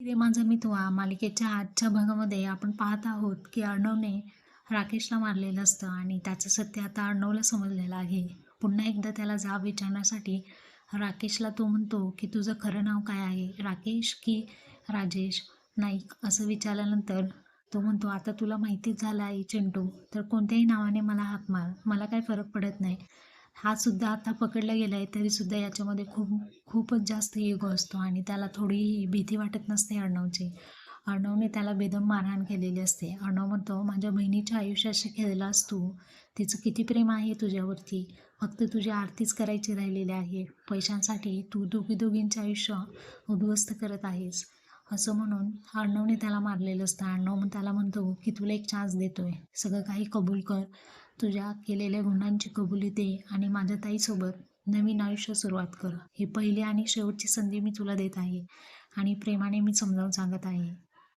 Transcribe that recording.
रे माझा मितवा मालिकेच्या आजच्या भागामध्ये आपण पाहत आहोत की अर्णवने राकेशला मारलेलं असतं आणि त्याचं सत्य आता अर्णवला समजलेलं आहे. पुन्हा एकदा त्याला जाब विचारण्यासाठी राकेशला तो म्हणतो की तुझं खरं नाव काय आहे? राकेश की राजेश? नाईक असं विचारल्यानंतर तो म्हणतो आता तुला माहितीच झालं आहे चिंटू तर कोणत्याही नावाने मला हाक मार. मला काय फरक पडत नाही. हा सुद्धा आता पकडला गेला आहे तरीसुद्धा याच्यामध्ये खूप खूपच जास्त इगो असतो आणि त्याला थोडीही भीती वाटत नसते अर्णवची. अर्णवने त्याला बेदम मारहाण केलेली असते. अर्णव म्हणतो माझ्या बहिणीच्या आयुष्याशी खेळलास तू. तिचं किती प्रेम आहे तुझ्यावरती. फक्त तुझी आरतीच करायची राहिलेली आहे. पैशांसाठी तू दोघी दोघींचे आयुष्य उद्ध्वस्त करत आहेस. असं म्हणून अर्णवने त्याला मारलेलं असतं. अर्णव त्याला म्हणतो की तुला एक चान्स देतोय. सगळं काही कबूल कर. तुझ्या केलेल्या गुणांची कबुली दे आणि माझ्या ताईसोबत नवीन आयुष्य सुरुवात कर. ही पहिली आणि शेवटची संधी मी तुला देत आहे आणि प्रेमाने मी समजावून सांगत आहे.